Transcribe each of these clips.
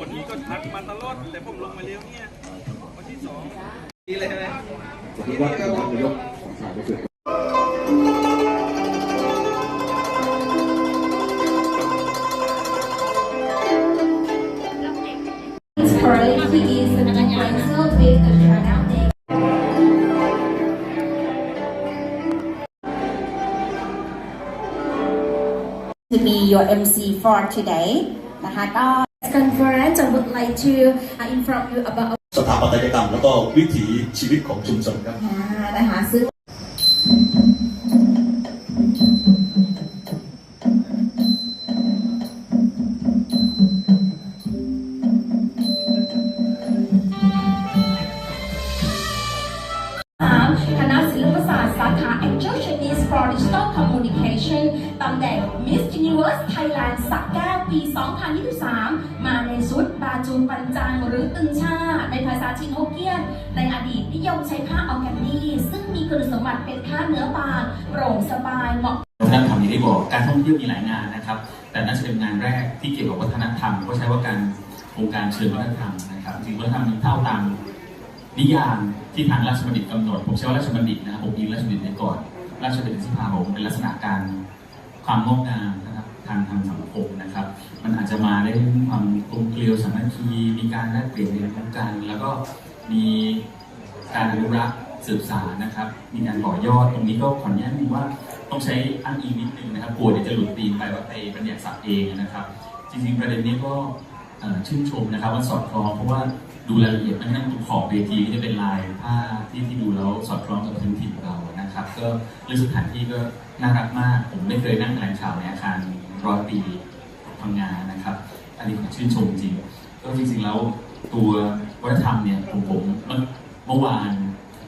วันนี้ก็ทักมาตลอดแต่ผมลงมาเร็วเนี่ยวันที่สองดีเลยไหมผมคิดว่าท่นนายกของสายไปสุด His priority is the mental with the traumatic. to be your MC for today นะคะก็ Conference, I would like to uh, inform you about สถาปัตยกรรม แล้วก็วิถีชีวิตของชุมชนครับ อ่านะคะซึ่ง สามคณะศิลปศาสตร์สาขา Angel Chinese for Digital Communication ตำแหน่ง Miss Universe Thailand สักแก้วปี 2023 มาในชุดบาจูปันจังหรือตึงชา ในภาษาจีนฮกเกี้ยน ในอดีตนิยมใช้ผ้าออแกนีซึ่งมีคุณสมบัติเป็นผ้าเนื้อบางโปร่งสบายเหมาะวัฒนธรรมอย่างที่บอกการท่องเที่ยวมีหลายงานนะครับ แต่น่าจะเป็นงานแรกที่เกี่ยวกับวัฒนธรรมก็ใช้ว่าการโครงการเชิญวัฒนธรรมนะครับจริงวัฒนธรรมมันเท่าตามนิยามที่ทางราชบัณฑิตกำหนด ผมใช้ว่าราชบัณฑิตนะครับผมอิงราชบัณฑิตไปก่อน ราชบัณฑิตที่พาผมเป็นลักษณะการความงอกงาม ทางทางสังคมนะครับ มันอาจจะมาได้ด้วยความกลมเกลียวสามัคคีมีการแลกเปลี่ยนเรียนรู้กัน แล้วก็มีการอนุรักษ์สืบสานนะครับ มีการต่อยอดตรงนี้ก็ขออนุญาตดนึงว่าต้องใช้อ้างอิงนิดนึงนะครับกลัวเดี๋ยวจะหลุดธีมไปว่าไปบัญญัติศัพท์เองนะครับ จริงๆประเด็นนี้ก็ชื่นชมนะครับว่าสอดคล้องเพราะว่าดูรายละเอียดมันนั่งตรงขอบเวทีก็จะเป็นลายผ้าที่ที่ดูแล้วสอดคล้องกับพื้นถิ่นเรา นะครับ ก็เรื่องสถานที่ก็น่ารักมาก ผมไม่เคยนั่งแถลงข่าวในอาคารร้อยปีพังงานนะครับ อันนี้ผมชื่นชมจริง ก็จริงๆแล้วตัววัฒนธรรมเนี่ยผมผมเมื่อวาน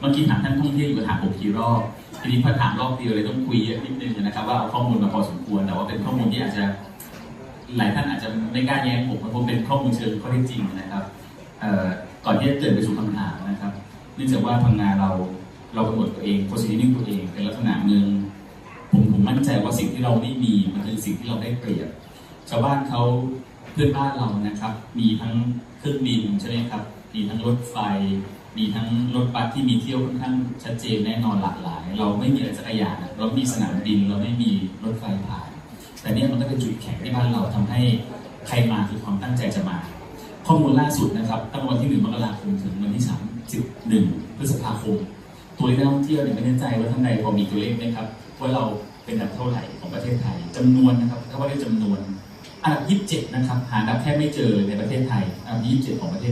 เมื่อกี้ถามท่านท่องเที่ยวอยู่ถามผมกี่รอบทีนี้พอถามรอบเดียวเลยต้องคุยเยอะนิดนึงนะครับ ว่าเอาข้อมูลมาพอสมควรแต่ว่าเป็นข้อมูลที่อาจจะหลายท่านอาจจะไม่กล้าแย้งผมเพราะผมเป็นข้อมูลเชิงข้อเท็จจริงนะครับก่อนที่จะเกิดไปสู่คำถามนะครับ เนื่องจากว่าพังงานเราเรากำหนดตัวเอง positioning ตัวเองเป็น มั่นใจว่าสิ่งที่เราไม่มีมันคือสิ่งที่เราได้เปรียบ ชาวบ้านเขาเพื่อนบ้านเรานะครับ มีทั้งเครื่องบินใช่ไหมครับ มีทั้งรถไฟ มีทั้งรถบัสที่มีเที่ยวค่อนข้างชัดเจนแน่นอนหลากหลาย เราไม่มีอะไรสักอย่างเราไม่มีสนามบินเราไม่มีรถไฟผ่าน แต่เนี่ยมันก็เป็นจุดแข็งที่บ้านเราทำให้ใครมาคือความตั้งใจจะมา ข้อมูลล่าสุดนะครับตั้งแต่วันที่หนึ่งมกราคมถึงวันที่สามสิบหนึ่งพฤษภาคมตัวเลขนักท่องเที่ยวเนี่ยไม่แน่ใจว่าท่านใดพอมีตัวเลขไหมครับว่าเรา เป็นอันดับเท่าไหร่ของประเทศไทยจำนวนนะครับถ้าว่าด้วยจำนวนอันดับ 27 นะครับ หาอันดับแทบไม่เจอในประเทศไทยอันดับ 27 ของประเทศ